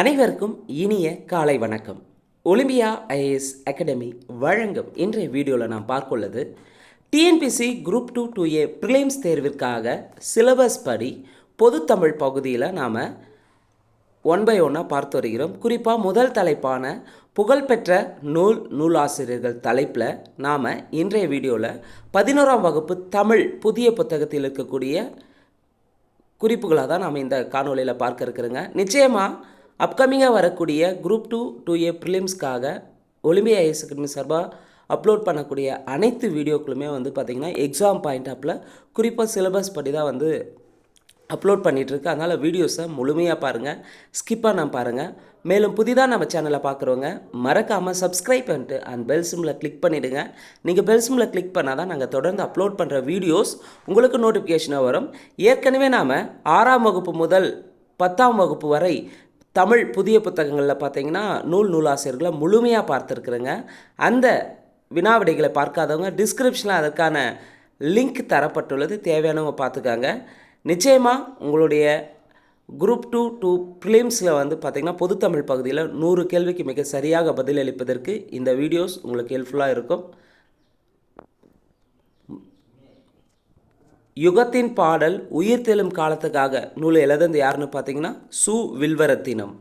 அனைவருக்கும் இனிய காலை வணக்கம். ஒலிம்பியா ஐஏஎஸ் அகாடமி வழங்கும் இன்றைய வீடியோவில் நாம் பார்க்குள்ளது TNPSC group two two A prelims தேர்விற்காக syllabus படி பொதுத்தமிழ் பகுதியில் நாம் ஒன் பை ஒன்னாக பார்த்து வருகிறோம். குறிப்பாக முதல் தலைப்பான புகழ்பெற்ற நூல் நூலாசிரியர்கள் தலைப்பில் நாம் இன்றைய வீடியோவில் பதினோராம் வகுப்பு தமிழ் புதிய புத்தகத்தில் இருக்கக்கூடிய குறிப்புகளாக தான் நாம் இந்த காணொளியில் பார்க்க இருக்கிறோங்க. நிச்சயமாக அப்கமிங்காக வரக்கூடிய குரூப் டூ டூ ஏ ப்ரிலிம்ஸ்க்காக ஒலிம்பியா ஐஎஸ் அகாடமி சார்பாக அப்லோட் பண்ணக்கூடிய அனைத்து வீடியோக்களுமே வந்து பார்த்திங்கன்னா எக்ஸாம் பாயிண்ட் ஆப்பில் குறிப்பாக சிலபஸ் படி தான் வந்து அப்லோட் பண்ணிகிட்ருக்கு அதனால் வீடியோஸை முழுமையாக பாருங்கள் ஸ்கிப்பாக நான் பாருங்கள் மேலும் புதிதாக நம்ம சேனலை பார்க்குறவங்க மறக்காமல் சப்ஸ்கிரைப் பண்ணிட்டு அண்ட் பெல் சிம்மில் கிளிக் பண்ணிவிடுங்க நீங்கள் பெல் சிம்மில் கிளிக் பண்ணால் தான் நாங்கள் தொடர்ந்து அப்லோட் பண்ணுற வீடியோஸ் உங்களுக்கு நோட்டிஃபிகேஷனாக வரும். ஏற்கனவே நாம் ஆறாம் வகுப்பு முதல் பத்தாம் வகுப்பு வரை தமிழ் புதிய புத்தகங்களில் பார்த்தீங்கன்னா நூல் நூலாசிரியர்களை முழுமையாக பார்த்துருக்குறேங்க. அந்த வினாவிடைகளை பார்க்காதவங்க டிஸ்கிரிப்ஷனில் அதற்கான லிங்க் தரப்பட்டுள்ளது. தேவையானவங்க பார்த்துக்காங்க. நிச்சயமாக உங்களுடைய குரூப் டூ டூ ப்ரிலிம்ஸில் வந்து பார்த்திங்கன்னா பொதுத்தமிழ் பகுதியில் நூறு கேள்விக்கு மிக சரியாக பதிலளிப்பதற்கு இந்த வீடியோஸ் உங்களுக்கு ஹெல்ப்ஃபுல்லாக இருக்கும். யுகத்தின் பாடல் உயிர் தெழும் காலத்துக்காக நூல் எழுதந்து யாருன்னு பார்த்தீங்கன்னா சு. வில்வரத்தினம்.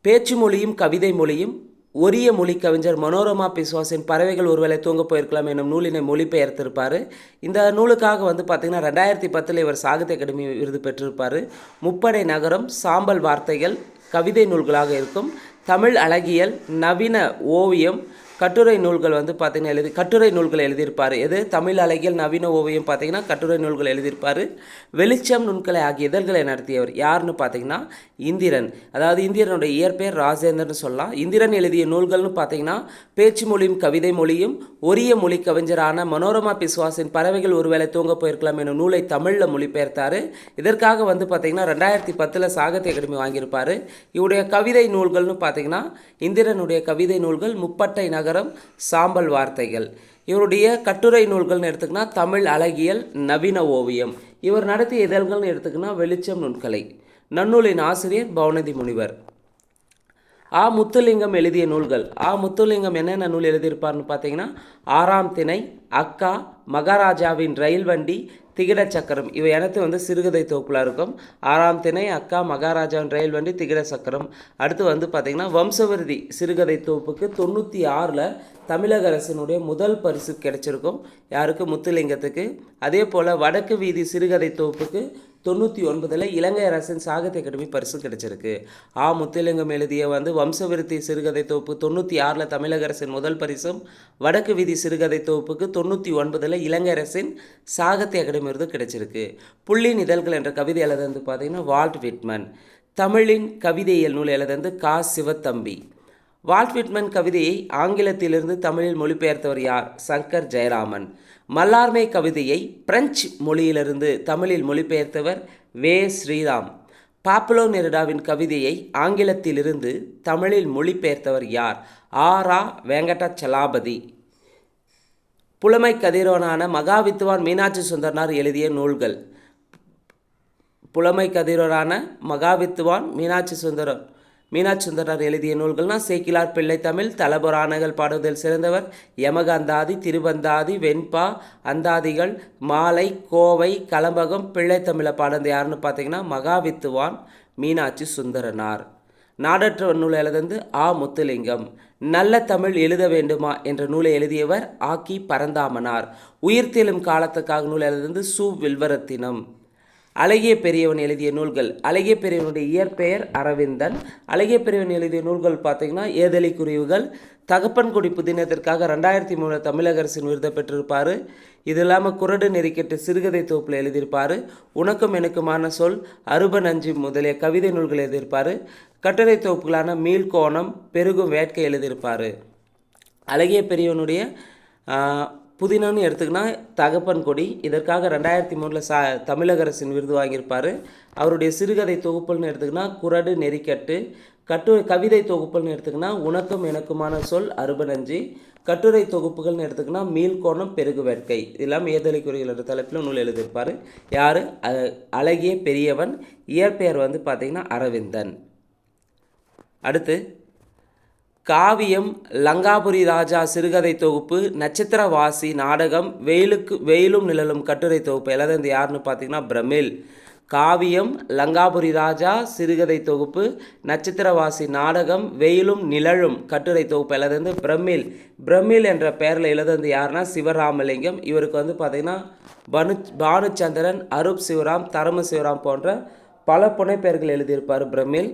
பேச்சு மொழியும் கவிதை மொழியும் ஒரிய மொழி கவிஞர் மனோரமா பிஸ்வாசின் பறவைகள் ஒருவேளை தூங்க போயிருக்கலாம் என்னும் நூலினை மொழிபெயர்த்திருப்பார். இந்த நூலுக்காக வந்து பார்த்திங்கன்னா ரெண்டாயிரத்தி பத்தில் இவர் சாகித்ய அகாடமி விருது பெற்றிருப்பார். முப்படை நகரம் சாம்பல் வார்த்தைகள் கவிதை நூல்களாக இருக்கும். தமிழ் அழகியல் நவீன ஓவியம் கட்டுரை நூல்கள் வந்து பார்த்திங்கன்னா எழுதி கட்டுரை நூல்கள் எழுதியிருப்பார். எது? தமிழ் அழகியல் நவீன ஓவியம் பார்த்திங்கன்னா கட்டுரை நூல்கள் எழுதியிருப்பார். வெளிச்சம் நுண்கலை ஆகிய இதழ்களை நடத்தியவர் யாருன்னு பார்த்தீங்கன்னா இந்திரன். அதாவது இந்திரனுடைய இயற்பெயர் ராஜேந்திரன் சொல்லலாம். இந்திரன் எழுதிய நூல்கள்னு பார்த்தீங்கன்னா பேச்சு மொழியும் கவிதை மொழியும் ஒரிய மொழி கவிஞரான மனோரமா பிஸ்வாசின் பறவைகள் ஒருவேளை தூங்க போயிருக்கலாம் எனும் நூலை தமிழில் மொழிபெயர்த்தார். இதற்காக வந்து பார்த்தீங்கன்னா ரெண்டாயிரத்தி பத்தில் சாகித்ய அகாடமி வாங்கியிருப்பார். இவருடைய கவிதை நூல்கள்னு பார்த்தீங்கன்னா இந்திரனுடைய கவிதை நூல்கள் முப்பட்டை நகரம் சாம்பல் வார்த்தைகள். இவருடைய கட்டுரை நூல்கள்னு எடுத்துக்கினா தமிழ் அழகியல் நவீன ஓவியம். இவர் நடத்திய இதழ்கள்னு எடுத்துக்கினா வெளிச்சம் நுண்கலை. நன்னூலின் ஆசிரியர் பவுனதி முனிவர். ஆ. முத்துலிங்கம் எழுதிய நூல்கள். ஆ. முத்துலிங்கம் என்னென்ன நூல் எழுதியிருப்பார்னு பார்த்தீங்கன்னா ஆறாம் திணை அக்கா மகாராஜாவின் ரயில் வண்டி திகிட சக்கரம். இவை அனைத்து வந்து சிறுகதை தொகுப்பில் இருக்கும். ஆறாம் திணை அக்கா மகாராஜாவின் ரயில் வண்டி திகிட சக்கரம். அடுத்து வந்து பார்த்திங்கன்னா வம்சவிருதி சிறுகதை தொகுப்புக்கு தொண்ணூற்றி ஆறில் தமிழக அரசினுடைய முதல் பரிசு கிடைச்சிருக்கும். யாருக்கு? முத்துலிங்கத்துக்கு. அதே போல் வடக்கு வீதி சிறுகதை தொகுப்புக்கு தொண்ணூற்றி ஒன்பதில் இலங்கை அரசின் சாகித்ய அகாடமி பரிசு கிடைச்சிருக்கு. ஆ முத்துலிங்கம் எழுதிய வந்து வம்சவிருத்தி சிறுகதை தொகுப்பு தொண்ணூற்றி ஆறில் தமிழக அரசின் முதல் பரிசும் வடக்கு வீதி சிறுகதை தொகுப்புக்கு தொண்ணூற்றி ஒன்பதில் இலங்கை அரசின் சாகித்ய அகாடமி விருது கிடைச்சிருக்கு. புள்ளின் இதழ்கள் என்ற கவிதை எழுதந்து பார்த்தீங்கன்னா வால்ட் விட்மன். தமிழின் கவிதையியல் நூல் எழுதந்து கா. சிவத்தம்பி. வால்ட் விட்மன் கவிதையை ஆங்கிலத்திலிருந்து தமிழில் மொழிபெயர்த்தவர் யார்? சங்கர் ஜெயராமன். மல்லார்மை கவிதையை பிரெஞ்சு மொழியிலிருந்து தமிழில் மொழிபெயர்த்தவர் வே. ஸ்ரீராம். பாப்புலோ நெருடாவின் கவிதையை ஆங்கிலத்திலிருந்து தமிழில் மொழிபெயர்த்தவர் யார்? ஆரா வெங்கடாச்சலாபதி புலமை கதிரோனான மகாவித்துவான் மீனாட்சி சுந்தரனார் எழுதிய நூல்கள். புலமை கதிரோரான மகாவித்துவான் மீனாட்சி சுந்தரம் மீனாட்சுந்தரர் எழுதிய நூல்கள்னா சேக்கிலார் பிள்ளை தமிழ் தலபுராணங்கள் பாடுவதில் சிறந்தவர் யமகந்தாதி திருவந்தாதி வெண்பா அந்தாதிகள் மாலை கோவை கலம்பகம் பிள்ளை தமிழை பாடுறது யாருன்னு பார்த்தீங்கன்னா மகாவித்துவான் மீனாட்சி சுந்தரனார் நாடற்ற நூல் எழுதந்து ஆ. முத்துலிங்கம். நல்ல தமிழ் எழுத வேண்டுமா என்ற நூலை எழுதியவர் ஆக்கி பரந்தாமனார். உயிர்த்தெழும் காலத்துக்காக நூல் எழுதந்து சு. வில்வரத்தினம். அழகிய பெரியவன் எழுதிய நூல்கள். அழகிய பெரியவனுடைய இயற்பெயர் அரவிந்தன். அழகிய பெரியவன் எழுதிய நூல்கள் பார்த்தீங்கன்னா ஏதலி குறிவுகள் தகப்பன் குடிப்பு தினத்திற்காக ரெண்டாயிரத்தி மூணு தமிழக அரசின் விருதை பெற்றிருப்பார். இது இல்லாமல் குரடு நெறிக்கட்டு சிறுகதை தொகுப்பில் எழுதியிருப்பார். உனக்கும் எனக்குமான சொல் அருபன் நஞ்சு முதலிய கவிதை நூல்கள் எழுதியிருப்பார். கட்டுரை தொகுப்புகளான மீள்கோணம் பெருகும் வேட்கை எழுதியிருப்பார். அழகிய பெரியவனுடைய புதினம்னு எடுத்துக்கினா தகப்பன் கொடி. இதற்காக ரெண்டாயிரத்தி மூணில் சா தமிழக அரசின் விருது வாங்கியிருப்பார். அவருடைய சிறுகதை தொகுப்புன்னு எடுத்துக்கினா குரடு நெறிக்கட்டு. கட்டு கவிதை தொகுப்புன்னு எடுத்துக்கினா உனக்கும் எனக்குமான சொல் அறுபனஞ்சு கட்டுரை தொகுப்புகள்னு எடுத்துக்கினா மீள்கோணம் பெருகு வேட்கை. இதெல்லாம் ஏதலிக்குறிகள் என்ற தலைப்பில் நூல் எழுதியிருப்பார். யார்? அழகிய பெரியவன். இயற்பெயர் வந்து பார்த்திங்கன்னா அரவிந்தன். அடுத்து காவியம் லங்காபுரி ராஜா சிறுகதை தொகுப்பு நட்சத்திரவாசி நாடகம் வெயிலுக்கு வெயிலும் நிழலும் கட்டுரை தொகுப்பு எழுதந்து யாருன்னு பார்த்தீங்கன்னா பிரமிழ் காவியம் லங்காபுரி ராஜா சிறுகதை தொகுப்பு நட்சத்திரவாசி நாடகம் வெயிலும் நிழலும் கட்டுரை தொகுப்பு எழுதந்து பிரமிழ் பிரமிழ் என்ற பெயரில் எழுதந்து யாருன்னா சிவராமலிங்கம். இவருக்கு வந்து பார்த்திங்கன்னா பனு பானுச்சந்திரன் அருப் சிவராம் தரம சிவராம் போன்ற பல புனைப்பெயர்கள் எழுதியிருப்பார் பிரமிழ்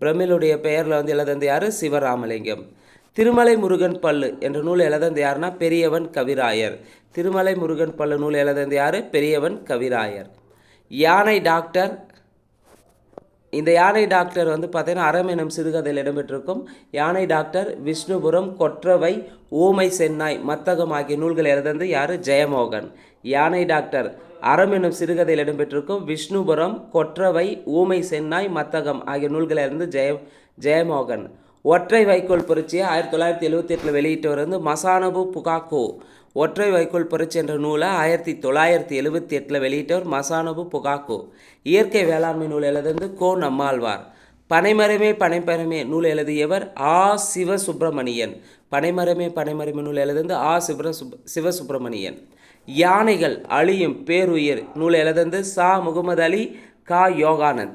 பிரமிழுடைய பெயரில் வந்து எழுதந்து யார் சிவராமலிங்கம். திருமலை முருகன் பல்லு என்ற நூல் எழுதந்து யாருன்னா பெரியவன் கவிராயர். திருமலை முருகன் பல்லு நூல் எழுதந்து யார் பெரியவன் கவிராயர். யானை டாக்டர் இந்த யானை டாக்டர் வந்து பார்த்தீங்கன்னா அறம் எனும் சிறுகதையில் இடம்பெற்றிருக்கும். யானை டாக்டர் விஷ்ணுபுரம் கொற்றவை ஊமை சென்னாய் மத்தகம் ஆகிய நூல்கள் எழுதந்து யார் ஜெயமோகன். யானை டாக்டர் அறம் என்னும் சிறுகதையில் இடம்பெற்றிருக்கும் விஷ்ணுபுரம் கொற்றவை ஊமை சென்னாய் மத்தகம் ஆகிய நூல்களிலிருந்து ஜெய ஜெயமோகன் ஒற்றை வைக்கோல் புரட்சியை ஆயிரத்தி தொள்ளாயிரத்தி எழுபத்தி எட்டில் வெளியிட்டவர் வந்து மசானபு புகாக்கோ. ஒற்றை வைக்கோல் புரட்சி என்ற நூலை ஆயிரத்தி தொள்ளாயிரத்தி எழுபத்தி எட்டில் வெளியிட்டவர் மசானபு புகாக்கோ. இயற்கை வேளாண்மை நூல் எழுதுந்து கோ நம்மாழ்வார். பனைமரமே பனைமரமே நூல் எழுதியவர் ஆ. சிவசுப்பிரமணியன் பனைமரமே பனைமரமே நூல் எழுதுந்து ஆ. சிவ சிவசுப்பிரமணியன் யானைகள் அழியும் பேருயிர் நூல் எழுதந்து சா முகமது அலி கா யோகானந்த்.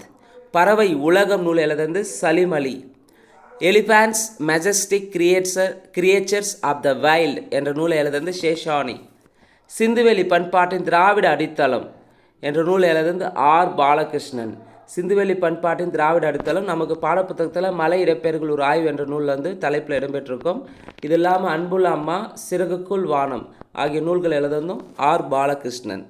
பறவை உலகம் நூல் எழுதந்து Salim Ali. Elephants majestic creators creatures of the wild என்ற நூலை எழுதந்து சேஷானி. சிந்துவெளி பண்பாட்டின் திராவிட அடித்தளம் என்ற நூல் எழுதந்து ஆர். பாலகிருஷ்ணன். சிந்துவெளி பண்பாட்டின் திராவிட அடித்தளம் நமக்கு பாடப்புத்தகத்தில் மலை இடப்பெயர்கள் ஒரு ஆய்வு என்ற நூலில் வந்து தலைப்பில் இடம்பெற்றிருக்கும். இது இல்லாமல் அன்புள்ள அம்மா சிறகுக்குள் வானம் ஆகிய நூல்கள் எழுதந்தும் ஆர் பாலகிருஷ்ணன்.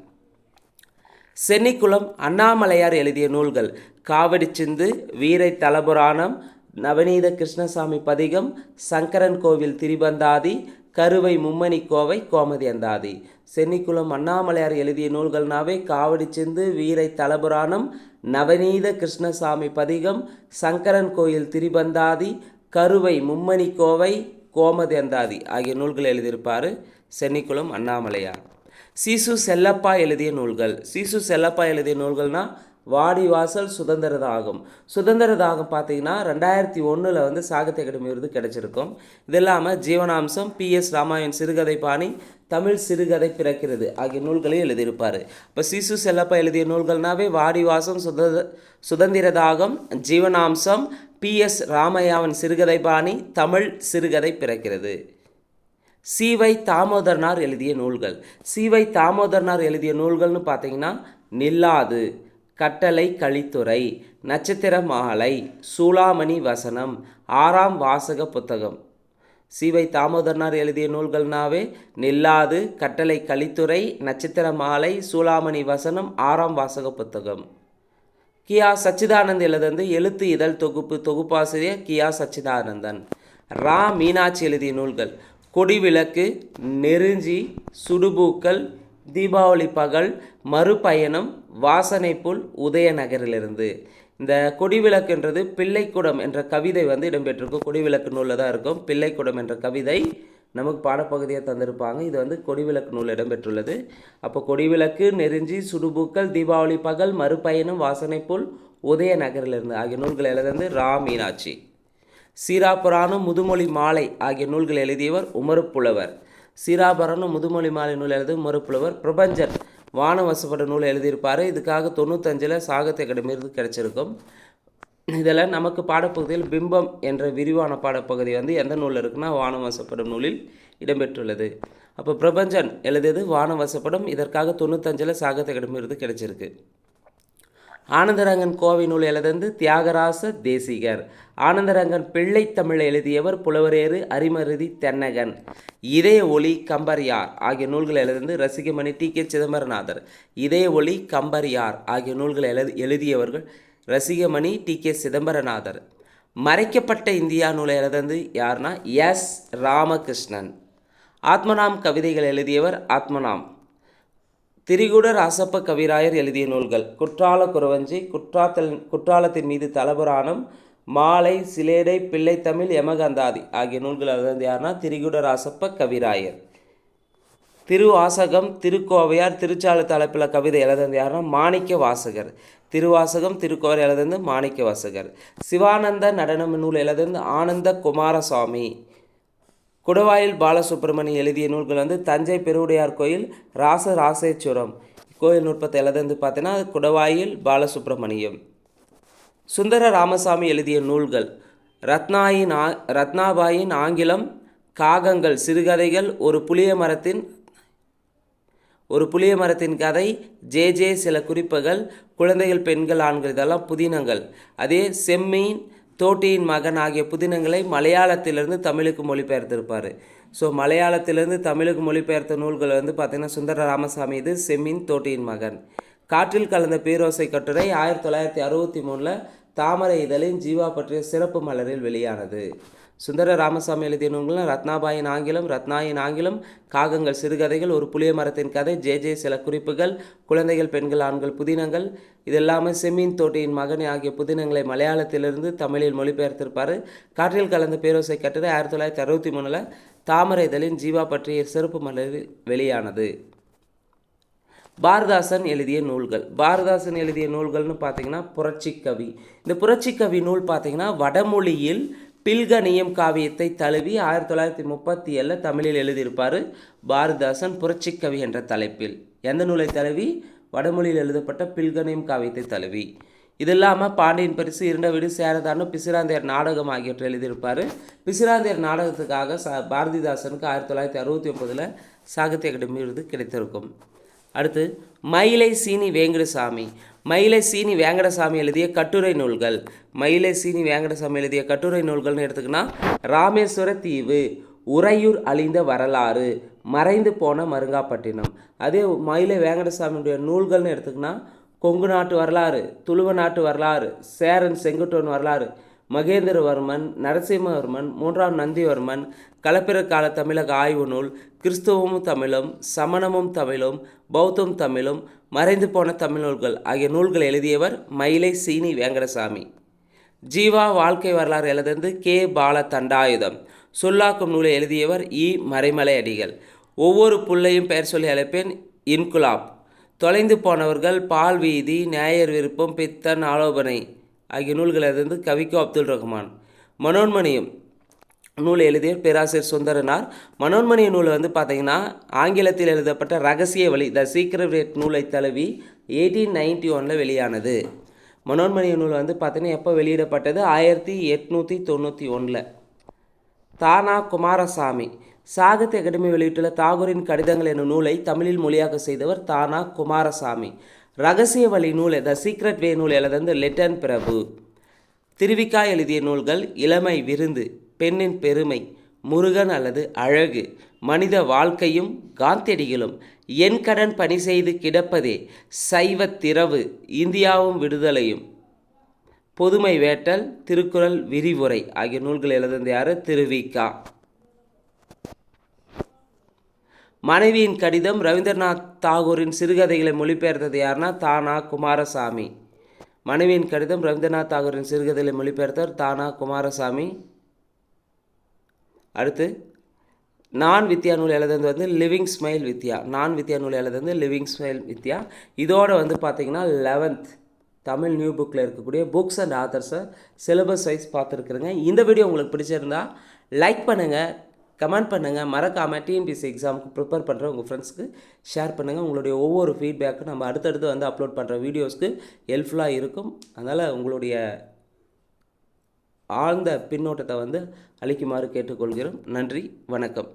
சென்னிக்குளம் அண்ணாமலையார் எழுதிய நூல்கள் காவடி சிந்து வீரை தலபுராணம் நவநீத கிருஷ்ணசாமி பதிகம் சங்கரன் கோவில் திரிபந்தாதி கருவை மும்மணி கோவை கோமதி அந்தாதி. சென்னிக்குளம் அண்ணாமலையார் எழுதிய நூல்கள்னாவே காவடி சிந்து வீரை தலபுராணம் நவநீத கிருஷ்ணசாமி பதிகம் சங்கரன் கோயில் திரிபந்தாதி கருவை மும்மணி கோவை கோமதி அந்தாதி ஆகிய நூல்கள் எழுதியிருப்பார் சென்னிக்குளம் அண்ணாமலையார். சீசு செல்லப்பா எழுதிய நூல்கள். சீசு செல்லப்பா எழுதிய நூல்கள்னால் வாடிவாசல் சுதந்திர தாகம் சுதந்திர தாகம் பார்த்தீங்கன்னா ரெண்டாயிரத்தி ஒன்றில் வந்து சாகித்ய அகாடமி விருது கிடைச்சிருக்கும். இது இல்லாமல் ஜீவனாம்சம் பி எஸ் ராமாயண் சிறுகதை பாணி தமிழ் சிறுகதை பிறக்கிறது ஆகிய நூல்களையும் எழுதியிருப்பார். இப்போ சிசு செல்லப்பா எழுதிய நூல்கள்னாவே வாடிவாசம் சுத சுதந்திர தாகம் ஜீவனாம்சம் பி எஸ் ராமையாவின் சிறுகதை பாணி தமிழ் சிறுகதை பிறக்கிறது. சிவை தாமோதரனார் எழுதிய நூல்கள். சிவை தாமோதரனார் எழுதிய நூல்கள்னு பார்த்தீங்கன்னா நில்லாது. கட்டளை கழித்துறை நட்சத்திர மாலை சூளாமணி வசனம் ஆறாம் வாசக புத்தகம். சிவை தாமோதரனார் எழுதிய நூல்கள்னாவே நில்லாது கட்டளை கலித்துறை நட்சத்திர மாலை சூளாமணி வசனம் ஆறாம் வாசக புத்தகம். கியா சச்சிதானந்த் எழுதந்து எழுத்து இதழ் தொகுப்பு தொகுப்பாசிரியர் கியா சச்சிதானந்தன். ரா. மீனாட்சி எழுதிய நூல்கள் கொடிவிளக்கு நெருஞ்சி சுடுபூக்கள் தீபாவளி பகல் மறுபயணம் வாசனைப்புல் உதயநகரிலிருந்து. இந்த கொடிவிளக்குன்றது பிள்ளைக்குடம் என்ற கவிதை வந்து இடம்பெற்றிருக்கும். கொடிவிளக்கு நூலில் தான் இருக்கும். பிள்ளைக்குடம் என்ற கவிதை நமக்கு பாடப்பகுதியாக தந்திருப்பாங்க. இது வந்து கொடிவிளக்கு நூல் இடம்பெற்றுள்ளது. அப்போ கொடிவிளக்கு நெருஞ்சி சுடுபூக்கள் தீபாவளி பகல் மறுபயணம் வாசனைப்புல் உதயநகரிலிருந்து ஆகிய நூல்கள் எழுதந்து ரா மீனாட்சி. சீராபுராணம் முதுமொழி மாலை ஆகிய நூல்கள் எழுதியவர் உமருப்புலவர் சீராபுராணம் முதுமொழி மாலை நூல் எழுதி உமருப்புலவர் பிரபஞ்சன். வானவசப்பட நூல் எழுதியிருப்பார். இதுக்காக தொண்ணூத்தஞ்சில் சாகித்ய அகாடமி இருந்து கிடச்சிருக்கும். இதில் நமக்கு பாடப்பகுதியில் பிம்பம் என்ற விரிவான பாடப்பகுதி வந்து எந்த நூலில் இருக்குன்னா வானவசப்படும் நூலில் இடம்பெற்றுள்ளது. அப்போ பிரபஞ்சன் எழுதியது வானவசப்படம் இதற்காக தொண்ணூத்தஞ்சில் சாகித்ய அகாடமி இருந்து கிடச்சிருக்கு. ஆனந்தரங்கன் கோவை நூல் எழுதந்து தியாகராச தேசிகர். ஆனந்தரங்கன் பிள்ளை தமிழ் எழுதியவர் புலவரேறு அரிமருதி தென்னகன். இதய ஒளி கம்பரியார் ஆகிய நூல்கள் எழுதந்து ரசிகமணி டி. கே. சிதம்பரநாதர். இதய ஒளி கம்பரியார் ஆகிய நூல்கள் எழு எழுதியவர்கள் ரசிகமணி டி. கே. சிதம்பரநாதர். மறைக்கப்பட்ட இந்தியா நூலை எழுதந்து யார்னா எஸ். ராமகிருஷ்ணன். ஆத்மநாம் கவிதைகள் எழுதியவர் ஆத்மநாம். திரிகுடர் அசப்ப கவிராயர் எழுதிய நூல்கள். குற்றால குறவஞ்சி குற்றாத்தல் குற்றாலத்தின் மீது தலபுராணம் மாலை சிலேடை பிள்ளைத்தமிழ் யமகந்தாதி ஆகிய நூல்கள் எழுதியது யாருன்னா திரிகுடர் ராசப்ப கவிராயர். திருவாசகம் திருக்கோவையார் திருச்சாலை தலைப்பில் கவிதை எழுதுனது யாருன்னா மாணிக்க வாசகர். திருவாசகம் திருக்கோவை எழுதுனது மாணிக்க வாசகர். சிவானந்த நடனம் நூல் எழுதுனது ஆனந்த குமாரசுவாமி குடவாயில் பாலசுப்ரமணி எழுதிய நூல்கள் வந்து தஞ்சை பெருவுடையார் கோயில் ராச ராசேச்சுரம் கோயில் நுட்பத்தை வந்து பார்த்தீங்கன்னா குடவாயில் பாலசுப்ரமணியம். சுந்தர ராமசாமி எழுதிய நூல்கள் ரத்னாயின் ஆ ரத்னாபாயின் ஆங்கிலம் காகங்கள் சிறுகதைகள் ஒரு புளிய மரத்தின் ஒரு புளிய மரத்தின் கதை ஜே ஜே சில குறிப்புகள் குழந்தைகள் பெண்கள் ஆண்கள் இதெல்லாம் புதினங்கள். அதே செம்மீன் தோட்டியின் மகன் ஆகிய புதினங்களை மலையாளத்திலிருந்து தமிழுக்கு மொழிபெயர்த்திருப்பார். ஸோ மலையாளத்திலிருந்து தமிழுக்கு மொழிபெயர்த்த நூல்கள் வந்து பார்த்திங்கன்னா சுந்தர ராமசாமி இது செம்மின் தோட்டியின் மகன். காற்றில் கலந்த பேரோசை கட்டுரை ஆயிரத்தி தொள்ளாயிரத்தி அறுபத்தி மூணில் தாமரை இதழின் ஜீவா பற்றிய சிறப்பு மலரில் வெளியானது. சுந்தர ராமசாமி எழுதிய நூல்கள் ரத்னாபாயின் ஆங்கிலம் ரத்னாயின் ஆங்கிலம் காகங்கள் சிறுகதைகள் ஒரு புளிய மரத்தின் கதை ஜே ஜே சில குறிப்புகள் குழந்தைகள் பெண்கள் ஆண்கள் புதினங்கள். இதெல்லாமே செம்மீன் தோட்டியின் மகன் ஆகிய புதினங்களை மலையாளத்திலிருந்து தமிழில் மொழிபெயர்த்திருப்பார். காற்றில் கலந்த பேரோசை கட்டுரை ஆயிரத்தி தொள்ளாயிரத்தி அறுபத்தி மூணில் தாமரை இதழின் ஜீவா பற்றிய சிறப்பு மலரில் வெளியானது. பாரதாசன் எழுதிய நூல்கள். பாரதாசன் எழுதிய நூல்கள்னு பார்த்தீங்கன்னா புரட்சி கவி. இந்த புரட்சி கவி நூல் பார்த்தீங்கன்னா வடமொழியில் பில்கணியம் காவியத்தை தழுவி ஆயிரத்தி தொள்ளாயிரத்தி முப்பத்தி ஏழில் தமிழில் எழுதியிருப்பார் பாரதிதாசன் புரட்சிக்கவி என்ற தலைப்பில். எந்த நூலை தழுவி? வடமொழியில் எழுதப்பட்ட பில்கணியம் காவியத்தை தழுவி. இது இல்லாமல் பாண்டியன் பரிசு இரண்ட வீடு சேரதானும் பிசிராந்தையர் நாடகம் ஆகியவற்றை எழுதியிருப்பார். பிசிராந்தையர் நாடகத்துக்காக ச பாரதிதாசனுக்கு ஆயிரத்தி தொள்ளாயிரத்தி அறுபத்தி ஒன்பதில் சாகித்ய அகாடமி விருது கிடைத்திருக்கும். அடுத்து மயிலை சீனி வேங்கடசாமி. மயிலை சீனி வேங்கடசாமி எழுதிய கட்டுரை நூல்கள். மயிலை சீனி வேங்கடசாமி எழுதிய கட்டுரை நூல்கள்னு எடுத்துக்கினா ராமேஸ்வர தீவு உறையூர் அழிந்த வரலாறு மறைந்து போன மருங்காப்பட்டினம். அதே மயிலை வேங்கடசாமியுடைய நூல்கள்னு எடுத்துக்கினா கொங்கு நாட்டு வரலாறு துளுவ நாட்டு வரலாறு சேரன் செங்குட்டுவன் வரலாறு மகேந்திரவர்மன் நரசிம்மவர்மன் மூன்றாம் நந்திவர்மன் களப்பிற கால தமிழக ஆய்வு நூல் கிறிஸ்துவமும் தமிழும் சமணமும் தமிழும் பௌத்தம் தமிழும் மறைந்து போன தமிழ் நூல்கள் ஆகிய நூல்கள் எழுதியவர் மயிலை சீனி வேங்கடசாமி. ஜீவா வாழ்க்கை வரலாறு எழுதுந்து கே. பால தண்டாயுதம். சொல்லாக்கும் நூலை எழுதியவர் இ. மறைமலை அடிகள் ஒவ்வொரு புள்ளையும் பெயர் சொல்லி அழைப்பேன் இன்குலாப். தொலைந்து போனவர்கள் பால் வீதி நேயர் விருப்பம் பித்தன் ஆலோபனை. ஆகிய நூல்கள் எழுதியது கவிக்கோ அப்துல் ரஹ்மான். மனோன்மணியம் நூல் எழுதிய பேராசிரியர் சுந்தரனார். மனோன்மணிய நூல் வந்து பார்த்தீங்கன்னா ஆங்கிலத்தில் எழுதப்பட்ட ரகசிய வழி த சீக்ரெட் நூலை தழுவி எயிட்டீன் நைன்டி ஒனில் வெளியானது. மனோன்மணிய நூல் வந்து பார்த்தீங்கன்னா எப்போ வெளியிடப்பட்டது? ஆயிரத்தி எட்நூற்றி தொண்ணூற்றி ஒன்றில் தானா குமாரசாமி. சாகித்ய அகாடமி வெளியிட்டுள்ள தாகூரின் கடிதங்கள் என்னும் நூலை தமிழில் மொழியாக செய்தவர் தானா குமாரசாமி. ரகசிய வழி நூல் த சீக்ரெட் வே நூல் எழுதந்து லெட்டன் பிரபு திருவிக்கா எழுதிய நூல்கள் இளமை விருந்து பெண்ணின் பெருமை முருகன் அல்லது அழகு மனித வாழ்க்கையும் காந்தியடிகளும் என் கடன் பணி செய்து கிடப்பதே சைவ திறவு இந்தியாவும் விடுதலையும். பொதுமை வேட்டல் திருக்குறள் விரிவுரை ஆகிய நூல்கள் எழுதுனது யார் திருவிக்கா. மனைவியின் கடிதம் ரவீந்திரநாத் தாகூரின் சிறுகதைகளை மொழிபெயர்த்தது யாருன்னா தானா குமாரசாமி. மனைவியின் கடிதம் ரவீந்திரநாத் தாகூரின் சிறுகதைகளை மொழிபெயர்த்தவர் தானா குமாரசாமி. அடுத்து நான் வித்யா நூல் எழுதுறது வந்து லிவிங் ஸ்மைல் வித்யா. நான் வித்யா நூல் எழுதுறது வந்து லிவிங் ஸ்மைல் வித்யா. இதோட வந்து பார்த்தீங்கன்னா லெவன்த் தமிழ் நியூ புக்கில் இருக்கக்கூடிய புக்ஸ் அண்ட் ஆத்தர்ஸை சிலபஸ் வைஸ் பார்த்துருக்குறேங்க. இந்த வீடியோ உங்களுக்கு பிடிச்சிருந்தா லைக் பண்ணுங்கள் கமெண்ட் பண்ணுங்கள் மறக்காமல் டிஎன்பிசி எக்ஸாமுக்கு ப்ரிப்பேர் பண்ணுற உங்கள் ஃப்ரெண்ட்ஸ்க்கு ஷேர் பண்ணுங்கள் உங்களுடைய ஒவ்வொரு ஃபீட்பேக்கும் நம்ம அடுத்தடுத்து வந்து அப்லோட் பண்ணுற வீடியோஸ்க்கு ஹெல்ப்ஃபுல்லாக இருக்கும். அதனால் உங்களுடைய ஆழ்ந்த பின்னோட்டத்தை வந்து அளிக்குமாறு கேட்டுக்கொள்கிறோம். நன்றி. வணக்கம்.